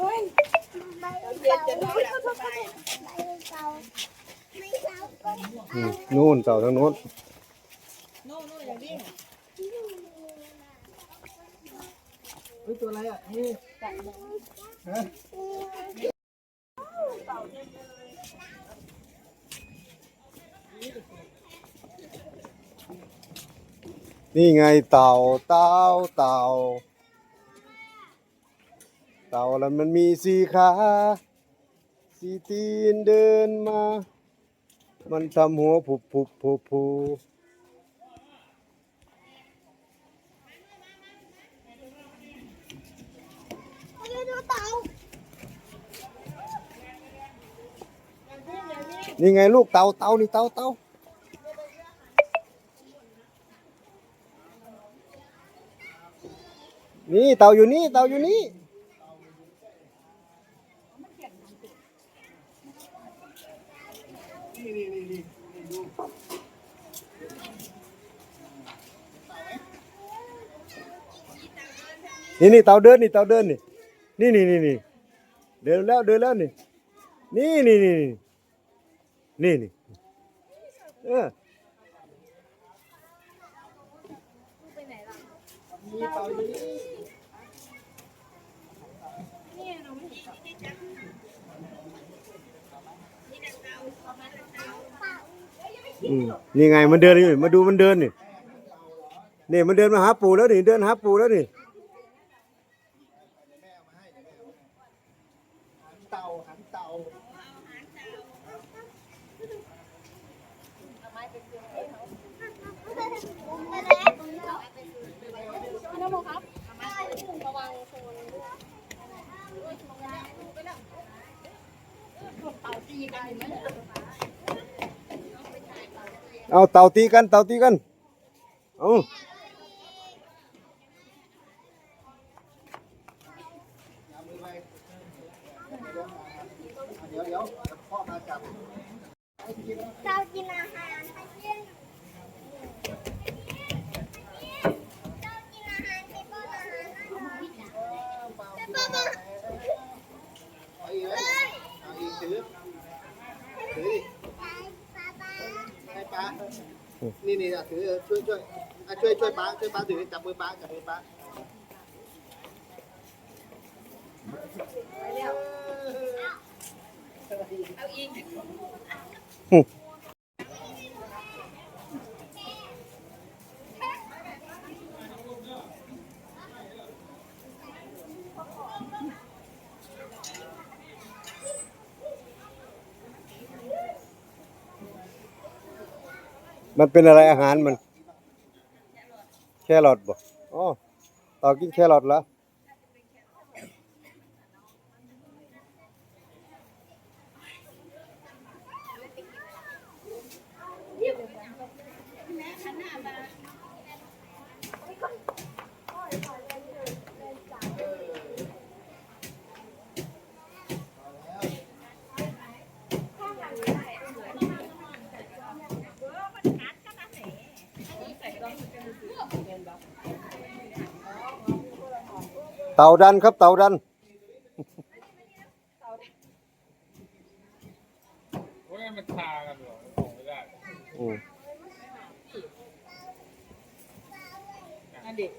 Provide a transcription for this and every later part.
อ้ยเย็นจะนอนหลับสบายอืมนู่นเต่าทางโน้นโน่นโน่นอย่างนี้เฮ้ยตัวอะไรอะนี่ฮะนี่ไงเต่าเต่าเต่า เต่าแล้วมันมีสีขาสีตีนเดินมา มันทำหัวผุบผุบผุบผุบนี่ไงลูกเต่าเต่านี่เต่าเต่านี่เต่าอยู่นี่เต่าอยู่นี่ นี่นี่เต่าเดินนี่เต่าเดินนี่นี่นี่นี่นี่เดินแล้วเดินแล้วนี่นี่นี่นี่นี่นี่เออมีเต่าอยู่นี่อืมนี่ไงมันเดินอยู่มาดูมันเดินนี่นี่มันเดินมาหาปู่แล้วนี่เดินหาปู่แล้วนี่ เต่าหันเต่า น้ำมันครับระวังโซน เอาเต่าตีกันเต่าตีกันเอา เดี๋ยวเดี๋ยวพ่อมาจับ เต่ากินอาหารไปเล่นเต่ากินอาหารไปป้อนอาหารไปป้อนอาหาร เอาอีกเลยเอาอีกถือถืออีก ป้าป้า ให้ป้า นี่นี่อะถือช่วยช่วยอะช่วยช่วยป้าช่วยป้าถือจับมือป้าจับมือป้าเอาอีก มันเป็นอะไรอาหารมัน แครอทบ่อ๋อต่ากินแครอทเหร เต่าดันครับเต่าดันโอ้ยมันชากันเหรอส่งไม่ได้อืมอันเด็ก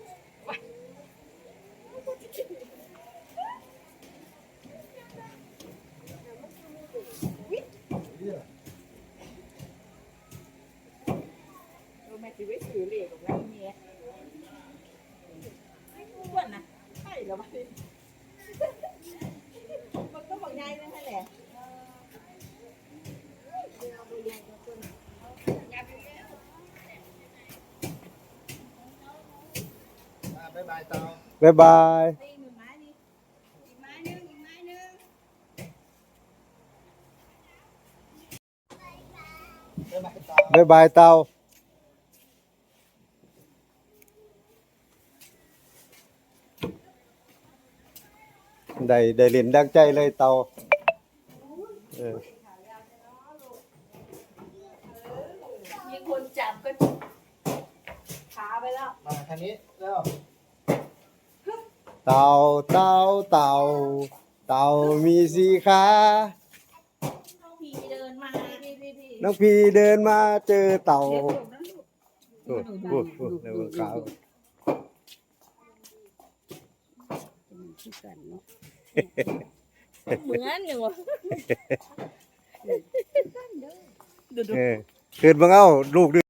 เราแม่ชีวิตสื่อเหล็กของเราเนี่ยอ้วนนะ ใช่เหรอวะมันก็บอกยายนั่นแหละ อะบ๊ายบายเต่า บ๊ายบาย ตีมือไม้นี่อีกไม้นึงอีกไม้นึง บ๊ายบายเต่า บ๊ายบายเต่า ได้ได้เล่นดังใจเลยเต่าเออมีคนจับก็ขาไปแล้ว มาทางนี้แล้วเต่าเต่าเต่าเต่ามีสีขาพี่เดินมาพี่พี่พี่น้องพีเดินมาเจอเต่าเดี๋ยวลูกนะลูกโอ้โหโอ้โหในวันขาวเหมือนอยู่วะเออเกิดบังเอ้าลูก